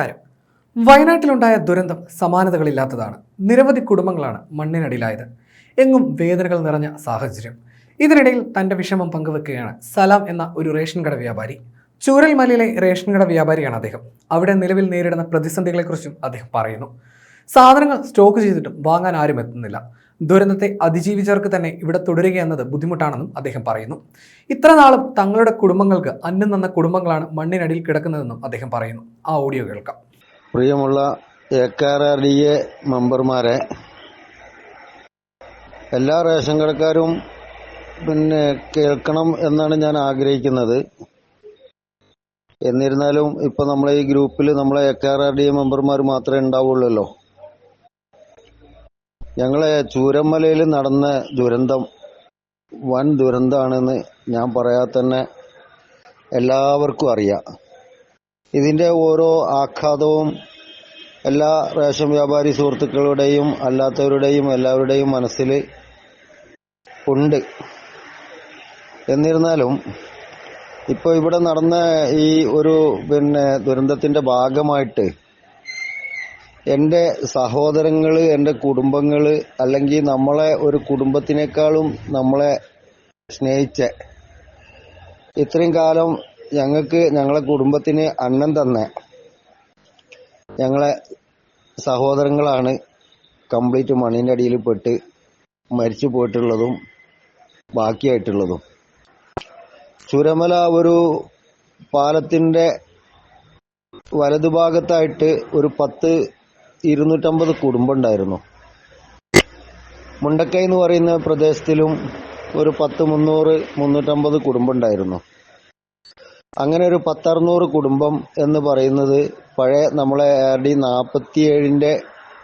നമസ്കാരം വയനാട്ടിലുണ്ടായ ദുരന്തം സമാനതകളില്ലാത്തതാണ്. നിരവധി കുടുംബങ്ങളാണ് മണ്ണിനടിയിലായത്. എങ്ങും വേദനകൾ നിറഞ്ഞ സാഹചര്യം. ഇതിനിടയിൽ തന്റെ വിഷമം പങ്കുവെക്കുകയാണ് സലാം എന്ന ഒരു റേഷൻ കട വ്യാപാരി. ചൂരൽമലയിലെ റേഷൻ കട വ്യാപാരിയാണ് അദ്ദേഹം. അവിടെ നിലവിൽ നേരിടുന്ന പ്രതിസന്ധികളെക്കുറിച്ചും അദ്ദേഹം പറയുന്നു. സാധനങ്ങൾ സ്റ്റോക്ക് ചെയ്തിട്ടും വാങ്ങാൻ ആരും എത്തുന്നില്ല. ദുരന്തത്തെ അതിജീവിച്ചവർക്ക് തന്നെ ഇവിടെ തുടരുക എന്നത് ബുദ്ധിമുട്ടാണെന്നും അദ്ദേഹം പറയുന്നു. ഇത്ര നാളും തങ്ങളുടെ കുടുംബങ്ങൾക്ക് അന്നം തന്ന കുടുംബങ്ങളാണ് മണ്ണിനടിയിൽ കിടക്കുന്നതെന്നും അദ്ദേഹം പറയുന്നു. ആ ഓഡിയോ കേൾക്കാം. പ്രിയമുള്ള എ ആർ ഡി എ മെമ്പർമാരെ എല്ലാ റേഷൻ കടക്കാരും പിന്നെ കേൾക്കണം എന്നാണ് ഞാൻ ആഗ്രഹിക്കുന്നത്. എന്നിരുന്നാലും ഇപ്പൊ നമ്മളെ ഈ ഗ്രൂപ്പിൽ നമ്മളെ A R R D A മെമ്പർമാർ മാത്രമേ ഉണ്ടാവുള്ളല്ലോ. ഞങ്ങളെ ചൂരമലയിൽ നടന്ന ദുരന്തം വൻ ദുരന്തമാണെന്ന് ഞാൻ പറയാതെ തന്നെ എല്ലാവർക്കും അറിയാം. ഇതിന്റെ ഓരോ ആഘാതവും എല്ലാ റേഷൻ വ്യാപാരി സുഹൃത്തുക്കളുടെയും അല്ലാത്തവരുടെയും എല്ലാവരുടെയും മനസ്സിൽ ഉണ്ട്. എന്നിരുന്നാലും ഇപ്പോൾ ഇവിടെ നടന്ന ഈ ഒരു പിന്നെ ദുരന്തത്തിന്റെ ഭാഗമായിട്ട് എന്റെ സഹോദരങ്ങൾ എന്റെ കുടുംബങ്ങൾ അല്ലെങ്കിൽ നമ്മളെ ഒരു കുടുംബത്തിനേക്കാളും നമ്മളെ സ്നേഹിച്ച ഇത്രയും കാലം ഞങ്ങൾക്ക് ഞങ്ങളെ കുടുംബത്തിന് അന്നം തന്ന ഞങ്ങളെ സഹോദരങ്ങളാണ് കംപ്ലീറ്റ് മണ്ണിന്റെ അടിയിൽ പെട്ട് മരിച്ചു പോയിട്ടുള്ളതും ബാക്കിയായിട്ടുള്ളതും. ചുരമല ഒരു പാലത്തിന്റെ വലതുഭാഗത്തായിട്ട് ഒരു പത്ത് ഇരുന്നൂറ്റമ്പത് കുടുംബം ഉണ്ടായിരുന്നു മുണ്ടക്കൈ എന്ന് പറയുന്ന പ്രദേശത്തിലും ഒരു പത്ത് മുന്നൂറ് മുന്നൂറ്റമ്പത് കുടുംബം ഉണ്ടായിരുന്നു അങ്ങനെ ഒരു പത്തറുന്നൂറ് കുടുംബം എന്ന് പറയുന്നത് പഴയ നമ്മളെ ആർ ഡി നാൽപ്പത്തിയേഴിന്റെ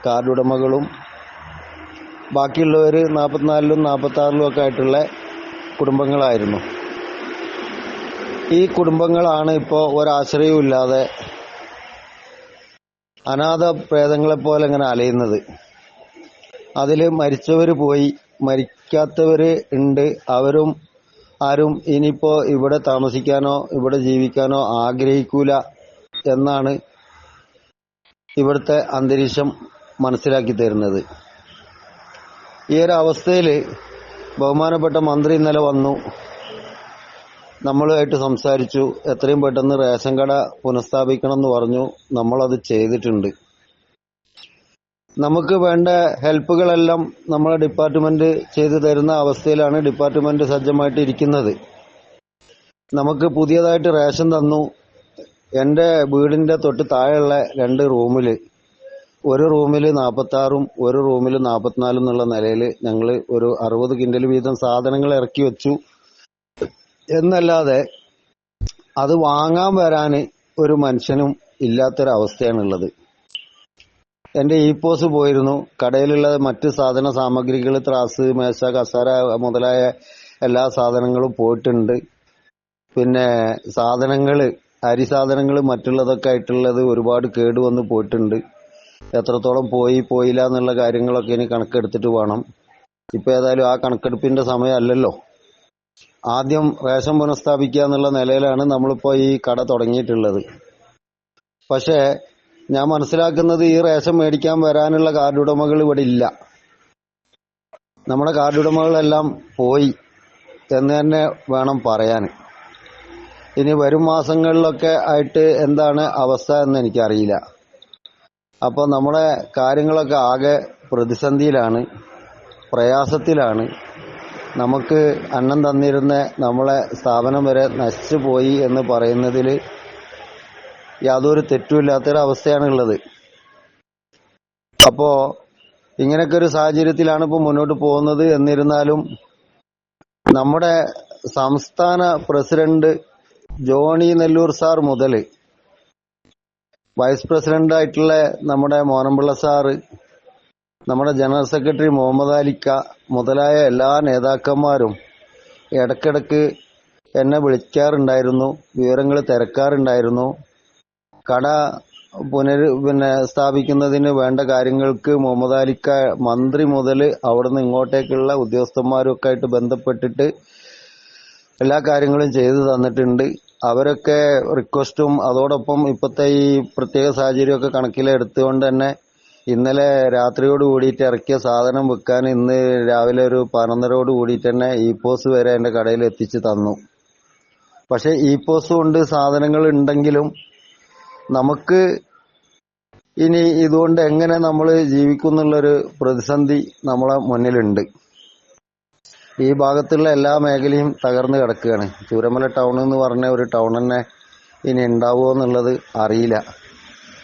കാർഡ് ഉടമകളും ബാക്കിയുള്ളവർ നാൽപ്പത്തിനാലിലും നാൽപ്പത്തി ആറിലും ഒക്കെ ആയിട്ടുള്ള കുടുംബങ്ങളായിരുന്നു. ഈ കുടുംബങ്ങളാണ് ഇപ്പോൾ ഒരാശ്രയവും ഇല്ലാതെ അനാഥ പ്രേതങ്ങളെ പോലെ ഇങ്ങനെ അലയുന്നത്? അതിൽ മരിച്ചവർ പോയി മരിക്കാത്തവർ ഉണ്ട് അവരും ആരും ഇനിയിപ്പോ ഇവിടെ താമസിക്കാനോ ഇവിടെ ജീവിക്കാനോ ആഗ്രഹിക്കൂല എന്നാണ് ഇവിടുത്തെ അന്തരീക്ഷം മനസ്സിലാക്കി തരുന്നത്. ഈ ഒരു അവസ്ഥയിൽ ബഹുമാനപ്പെട്ട മന്ത്രി ഇന്നലെ വന്നു. നമ്മളുമായിട്ട് സംസാരിച്ചു. എത്രയും പെട്ടെന്ന് റേഷൻ കട പുനഃസ്ഥാപിക്കണം എന്ന് പറഞ്ഞു. നമ്മളത് ചെയ്തിട്ടുണ്ട്. നമുക്ക് വേണ്ട ഹെൽപ്പുകളെല്ലാം നമ്മളെ ഡിപ്പാർട്ട്മെന്റ് ചെയ്തു തരുന്ന അവസ്ഥയിലാണ് ഡിപ്പാർട്ട്മെന്റ് സജ്ജമായിട്ട് ഇരിക്കുന്നത്. നമുക്ക് പുതിയതായിട്ട് റേഷൻ തന്നു. എന്റെ വീടിന്റെ തൊട്ട് താഴെയുള്ള രണ്ട് റൂമിൽ ഒരു റൂമിൽ നാൽപ്പത്തി ആറും ഒരു റൂമിൽ നാൽപ്പത്തിനാലും എന്നുള്ള നിലയിൽ ഞങ്ങൾ ഒരു അറുപത് കിൻഡൽ വീതം സാധനങ്ങൾ ഇറക്കി വെച്ചു. എന്നല്ലാതെ അത് വാങ്ങാൻ വരാൻ ഒരു മനുഷ്യനും ഇല്ലാത്തൊരവസ്ഥയാണുള്ളത്. എന്റെ ഇ പോസ് പോയിരുന്നു. കടയിലുള്ള മറ്റ് സാധന സാമഗ്രികൾ ത്രാസ് മേശ കസാര മുതലായ എല്ലാ സാധനങ്ങളും പോയിട്ടുണ്ട്. പിന്നെ സാധനങ്ങൾ അരി സാധനങ്ങൾ മറ്റുള്ളതൊക്കെ ആയിട്ടുള്ളത് ഒരുപാട് കേടുവന്ന് പോയിട്ടുണ്ട്. എത്രത്തോളം പോയി പോയില്ല എന്നുള്ള കാര്യങ്ങളൊക്കെ ഇനി കണക്കെടുത്തിട്ട് വേണം. ഇപ്പൊ ഏതായാലും ആ കണക്കെടുപ്പിന്റെ സമയമല്ലല്ലോ. ആദ്യം റേഷൻ പുനഃസ്ഥാപിക്കുക എന്നുള്ള നിലയിലാണ് നമ്മളിപ്പോ ഈ കട തുടങ്ങിയിട്ടുള്ളത്. പക്ഷേ ഞാൻ മനസ്സിലാക്കുന്നത് ഈ റേഷൻ മേടിക്കാൻ വരാനുള്ള കാർഡ് ഉടമകൾ ഇവിടെ ഇല്ല. നമ്മുടെ കാർഡ് ഉടമകളെല്ലാം പോയി എന്ന് തന്നെ വേണം പറയാൻ. ഇനി വരും മാസങ്ങളിലൊക്കെ ആയിട്ട് എന്താണ് അവസ്ഥ എന്ന് എനിക്കറിയില്ല. അപ്പോൾ നമ്മുടെ കാര്യങ്ങളൊക്കെ ആകെ പ്രതിസന്ധിയിലാണ് പ്രയാസത്തിലാണ്. നമുക്ക് അന്നം തന്നിരുന്ന നമ്മളെ സ്ഥാപനം വരെ നശിച്ചു പോയി എന്ന് പറയുന്നതിൽ യാതൊരു തെറ്റുമില്ലാത്തൊരവസ്ഥയാണ് ഉള്ളത് അപ്പോ ഇങ്ങനെയൊക്കെ ഒരു സാഹചര്യത്തിലാണ് ഇപ്പോൾ മുന്നോട്ട് പോകുന്നത്. എന്നിരുന്നാലും നമ്മുടെ സംസ്ഥാന പ്രസിഡന്റ് ജോണി നെല്ലൂർ സാർ മുതൽ വൈസ് പ്രസിഡന്റ് ആയിട്ടുള്ള നമ്മുടെ മോനമ്പിള്ള സാറ് നമ്മുടെ ജനറൽ സെക്രട്ടറി മുഹമ്മദ് അലിക്ക മുതലായ എല്ലാ നേതാക്കന്മാരും ഇടക്കിടക്ക് എന്നെ വിളിക്കാറുണ്ടായിരുന്നു വിവരങ്ങൾ തിരക്കാറുണ്ടായിരുന്നു. കട പുനർ പിന്നെ സ്ഥാപിക്കുന്നതിന് വേണ്ട കാര്യങ്ങൾക്ക് മുഹമ്മദ് അലിക്ക മന്ത്രി മുതൽ അവിടുന്ന് ഇങ്ങോട്ടേക്കുള്ള ഉദ്യോഗസ്ഥന്മാരൊക്കെ ആയിട്ട് ബന്ധപ്പെട്ടിട്ട് എല്ലാ കാര്യങ്ങളും ചെയ്തു തന്നിട്ടുണ്ട്. അവരൊക്കെ റിക്വസ്റ്റും അതോടൊപ്പം ഇപ്പോഴത്തെ ഈ പ്രത്യേക സാഹചര്യമൊക്കെ കണക്കിലെടുത്തുകൊണ്ട് തന്നെ ഇന്നലെ രാത്രിയോട് കൂടിയിട്ട് ഇറക്കിയ സാധനം വിൽക്കാൻ ഇന്ന് രാവിലെ ഒരു പതിനൊന്നരയോട് കൂടിയിട്ട് തന്നെ ഈ പോസ് വരെ എന്റെ കടയിൽ എത്തിച്ച് തന്നു. പക്ഷെ ഈ പോസ് കൊണ്ട് സാധനങ്ങൾ ഉണ്ടെങ്കിലും നമുക്ക് ഇനി ഇതുകൊണ്ട് എങ്ങനെ നമ്മൾ ജീവിക്കുന്നുള്ളൊരു പ്രതിസന്ധി നമ്മളെ മുന്നിലുണ്ട്. ഈ ഭാഗത്തുള്ള എല്ലാ മേഖലയും തകർന്നു കിടക്കുകയാണ്. ചൂരമല ടൗൺ എന്ന് പറഞ്ഞ ഒരു ടൗൺ തന്നെ ഇനി ഉണ്ടാവുമോ എന്നുള്ളത് അറിയില്ല.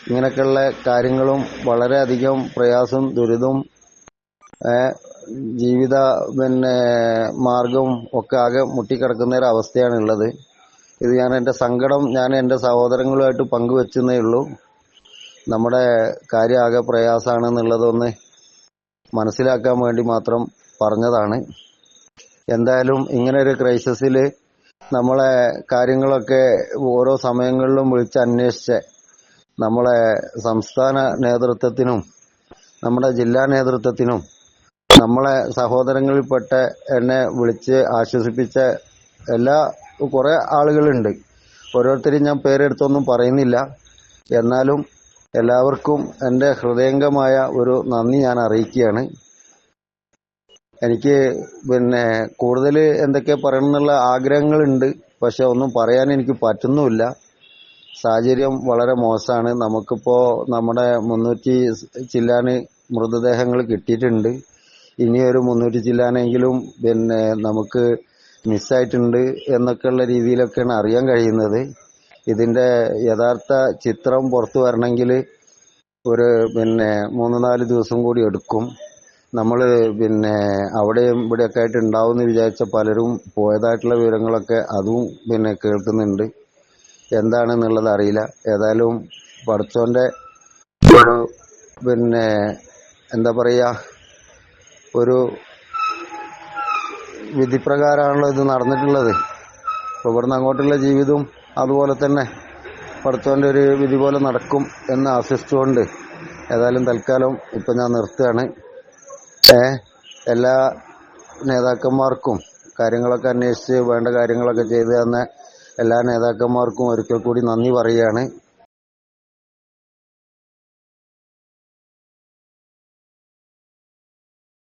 ഇങ്ങനെയൊക്കെയുള്ള കാര്യങ്ങളും വളരെയധികം പ്രയാസവും ദുരിതവും ജീവിത പിന്നെ മാർഗവും ഒക്കെ ആകെ മുട്ടിക്കിടക്കുന്ന ഒരു അവസ്ഥയാണ് ഉള്ളത് ഇത് ഞാൻ എന്റെ സങ്കടം ഞാൻ എന്റെ സഹോദരങ്ങളുമായിട്ട് പങ്കുവെച്ചെന്നേ ഉള്ളൂ. നമ്മുടെ കാര്യം ആകെ പ്രയാസമാണെന്നുള്ളതൊന്ന് മനസ്സിലാക്കാൻ വേണ്ടി മാത്രം പറഞ്ഞതാണ്. എന്തായാലും ഇങ്ങനെ ഒരു ക്രൈസിസിൽ നമ്മളെ കാര്യങ്ങളൊക്കെ ഓരോ സമയങ്ങളിലും വിളിച്ച് അന്വേഷിച്ച് നമ്മളെ സംസ്ഥാന നേതൃത്വത്തിനും നമ്മുടെ ജില്ലാ നേതൃത്വത്തിനും നമ്മളെ സഹോദരങ്ങളിൽപ്പെട്ട എന്നെ വിളിച്ച് ആശ്വസിപ്പിച്ച എല്ലാ കുറെ ആളുകളുണ്ട്. ഓരോരുത്തരും ഞാൻ പേരെടുത്തൊന്നും പറയുന്നില്ല. എന്നാലും എല്ലാവർക്കും എന്റെ ഹൃദയംഗമായ ഒരു നന്ദി ഞാൻ അറിയിക്കുകയാണ്. എനിക്ക് പിന്നെ കൂടുതൽ എന്തൊക്കെ പറയണം എന്നുള്ള ആഗ്രഹങ്ങളുണ്ട്. പക്ഷെ ഒന്നും പറയാൻ എനിക്ക് പറ്റുന്നുമില്ല. സാഹചര്യം വളരെ മോശമാണ്. നമുക്കിപ്പോ നമ്മുടെ മുന്നൂറ്റി ചില്ലാന് മൃതദേഹങ്ങൾ കിട്ടിയിട്ടുണ്ട്. ഇനി ഒരു മുന്നൂറ്റി ചില്ലാനെങ്കിലും പിന്നെ നമുക്ക് മിസ്സായിട്ടുണ്ട് എന്നൊക്കെയുള്ള രീതിയിലൊക്കെയാണ് അറിയാൻ കഴിയുന്നത്. ഇതിന്റെ യഥാർത്ഥ ചിത്രം പുറത്തു വരണമെങ്കിൽ ഒരു പിന്നെ മൂന്ന് നാല് ദിവസം കൂടി എടുക്കും. നമ്മൾ പിന്നെ അവിടെയും ഇവിടെയൊക്കെ ആയിട്ട് ഉണ്ടാവും എന്ന് വിചാരിച്ച പലരും പോയതായിട്ടുള്ള വിവരങ്ങളൊക്കെ അതും പിന്നെ കേൾക്കുന്നുണ്ട്. എന്താണെന്നുള്ളത് അറിയില്ല. ഏതായാലും പഠിച്ചോന്റെ ഒരു പിന്നെ എന്താ പറയുക ഒരു വിധിപ്രകാരമാണല്ലോ ഇത് നടന്നിട്ടുള്ളത്. ഇവിടുന്ന് അങ്ങോട്ടുള്ള ജീവിതവും അതുപോലെ തന്നെ പഠിച്ചോന്റെ ഒരു വിധി പോലെ നടക്കും എന്ന് ആശ്വസിച്ചുകൊണ്ട് ഏതായാലും തൽക്കാലം ഇപ്പം ഞാൻ നിർത്തുകയാണ്. എല്ലാ നേതാക്കന്മാർക്കും കാര്യങ്ങളൊക്കെ അന്വേഷിച്ച് വേണ്ട കാര്യങ്ങളൊക്കെ ചെയ്തു തന്ന എല്ലാ നേതാക്കന്മാർക്കും ഒരിക്കൽ കൂടി നന്ദി പറയുകയാണ്.